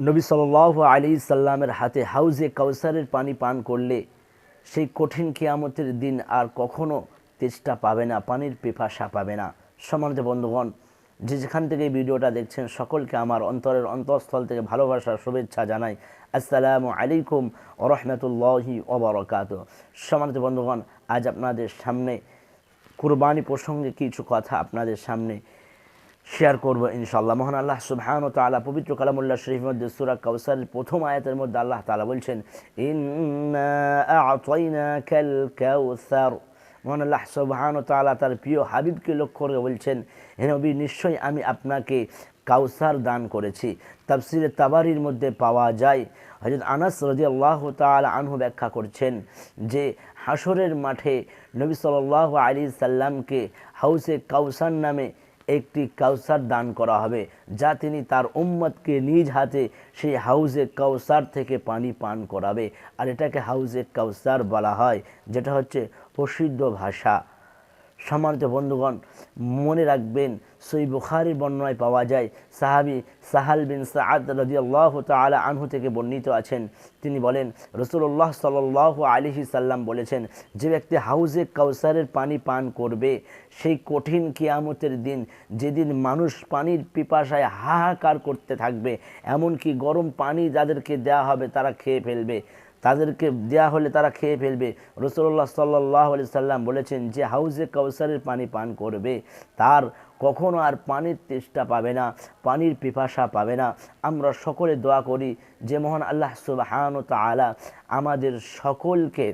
নবী সাল আলী সাল্লামের হাতে হাউজে কাউসারের পানি পান করলে সেই কঠিন কেয়ামতের দিন আর কখনো তেষ্টা পাবে না, পানির পিপাসা পাবে না। সম্মানিত বন্ধুগণ, যে যেখান থেকে ভিডিওটা দেখছেন, সকলকে আমার অন্তরের অন্তঃস্থল থেকে ভালোবাসার শুভেচ্ছা জানাই। আসসালামু আলাইকুম ওরহমতুল্লাহি ওবরকাত সম্মানিত বন্ধুগণ, আজ আপনাদের সামনে কুরবানি প্রসঙ্গে কিছু কথা আপনাদের সামনে শেয়ার করব ইনশাল্লাহ মহান আল্লাহ সুবহান ও তাআলা পবিত্র কালামুল্লাহ শরীফ মধ্যে সূরা কাউসারের প্রথম আয়াতের মধ্যে আল্লাহ তালা বলছেন কাউসার মহান আল্লাহ সুবহান ও তাআলা তার প্রিয় হাবিবকে লক্ষ্য করে বলছেন, হে নবী, নিশ্চয়ই আমি আপনাকে কাউসার দান করেছি। তাফসিরে তাবারির মধ্যে পাওয়া যায় হজরত আনাস রদি আল্লাহ তালা আনহু ব্যাখ্যা করছেন যে হাসরের মাঠে নবী সাল্লাহ আলী সাল্লামকে হাউসে কাউসার নামে একটি কাউসার দান করা হবে, যা তিনি তার উম্মতকে নিজ হাতে সেই হাউজে কাউসার থেকে পানি পান করাবে। আর এটাকে হাউজে কাউসার বলা হয়, যেটা হচ্ছে প্রসিদ্ধ ভাষা। সম্মানিত বন্ধুগণ, মনে রাখবেন, সই বুখারির বর্ণনায় পাওয়া যায়, সাহাবি সাহাল বিন সাদ আল্লাহ তালা আনহু থেকে বর্ণিত আছেন। তিনি বলেন রসুল্লাহ সাল্লাহ আলিহি সাল্লাম বলেছেন, যে ব্যক্তি হাউজে কাউসারের পানি পান করবে, সেই কঠিন কিয়ামতের দিন, যেদিন মানুষ পানির পিপাসায় হাহাকার করতে থাকবে, এমনকি গরম পানি যাদেরকে দেওয়া হবে তারা খেয়ে ফেলবে। তাদেরকে দেয়া হলে তারা খেয়ে ফেলবে। রসুল্লাহ সাল্লাহ আলি সাল্লাম বলেছেন যে, হাউজে কাউসারের পানি পান করবে। তার কখনো আর পানির তেষ্টা পাবে না, পানির পিপাসা পাবে না। আমরা সকলে দোয়া করি যে, মহান আল্লাহ সুবাহান তালা আমাদের সকলকে,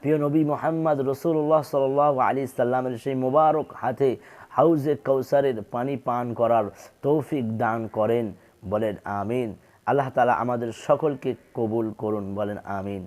প্রিয় নবী মোহাম্মদ রসুল্লাহ সাল আলী সাল্লামের সেই মুবারক হাতে হাউজে কাউসারের পানি পান করার তৌফিক দান করেন, বলেন আমিন। আল্লাহ তালা আমাদের সকলকে কবুল করুন বলেন আমিন।